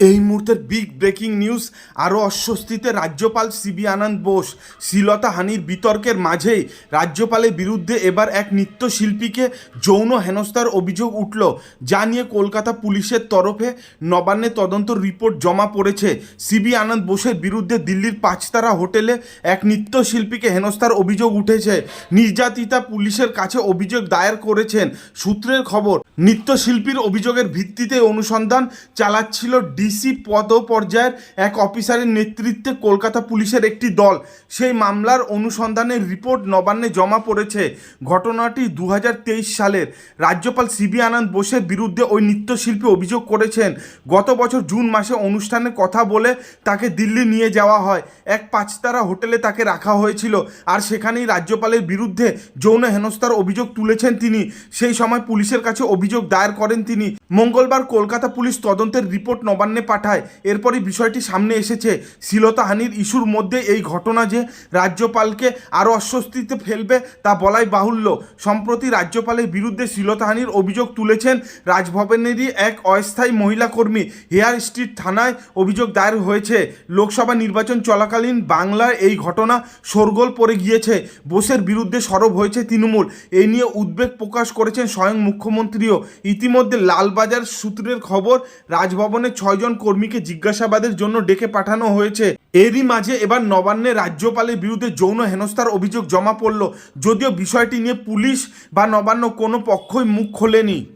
এই মুহূর্তের big breaking news আরও অস্বস্তিতে রাজ্যপাল সিবি আনন্দ বোস। শ্লীলতা হানির বিতর্কের মাঝেই রাজ্যপালের বিরুদ্ধে এবার এক নৃত্যশিল্পীকে যৌন হেনস্থার অভিযোগ উঠল। যা নিয়ে কলকাতা পুলিশের তরফে নবান্নে তদন্ত রিপোর্ট জমা পড়েছে। সিবি আনন্দ বোসের বিরুদ্ধে দিল্লির পাঁচতারা হোটেলে এক নৃত্যশিল্পীকে হেনস্থার অভিযোগ উঠেছে। নির্যাতিতা পুলিশের কাছে অভিযোগ দায়ের করেছেন। সূত্রের খবর, নৃত্যশিল্পীর অভিযোগের ভিত্তিতে অনুসন্ধান চালাচ্ছিল ডিসি পদ পর্যায়ের এক অফিসারের নেতৃত্বে কলকাতা পুলিশের একটি দল। সেই মামলার অনুসন্ধানের রিপোর্ট নবান্নে জমা পড়েছে। ঘটনাটি দু হাজার তেইশ সালের। রাজ্যপাল সিবি আনন্দ বোসের বিরুদ্ধে ওই নৃত্যশিল্পী অভিযোগ করেছেন। গত বছর জুন মাসে অনুষ্ঠানে কথা বলে তাকে দিল্লি নিয়ে যাওয়া হয়। এক পাঁচতারা হোটেলে তাকে রাখা হয়েছিল। আর সেখানেই রাজ্যপালের বিরুদ্ধে যৌন হেনস্থার অভিযোগ তুলেছেন তিনি। সেই সময় পুলিশের কাছে অভিযোগ দায়ের করেন তিনি। মঙ্গলবার কলকাতা পুলিশ তদন্তের রিপোর্ট নবান্নে পাঠায়। এরপরই বিষয়টি সামনে এসেছে। শ্লীলতাহানির ইস্যুর মধ্যে এই ঘটনা যে রাজ্যপালকে আরও অস্বস্তিতে ফেলবে তা বলাই বাহুল্য। সম্প্রতি রাজ্যপালের বিরুদ্ধে শ্লীলতাহানির অভিযোগ তুলেছেন রাজভবনেরই এক অস্থায়ী মহিলা কর্মী। হেয়ার স্ট্রিট থানায় অভিযোগ দায়ের হয়েছে। লোকসভা নির্বাচন চলাকালীন বাংলার এই ঘটনা শোরগোল পড়ে গিয়েছে। বোসের বিরুদ্ধে সরব হয়েছে তৃণমূল। এই নিয়ে উদ্বেগ প্রকাশ করেছেন স্বয়ং মুখ্যমন্ত্রীও। ইতিমধ্যে লালবাজার সূত্রের খবর, রাজভবনে ছয়জন কর্মীকে জিজ্ঞাসাবাদের জন্য ডেকে পাঠানো হয়েছে। এরই মাঝে এবার নবান্নে রাজ্যপালের বিরুদ্ধে যৌন হেনস্থার অভিযোগ জমা পড়ল। যদিও বিষয়টি নিয়ে পুলিশ বা নবান্ন কোনো পক্ষই মুখ খোলেনি।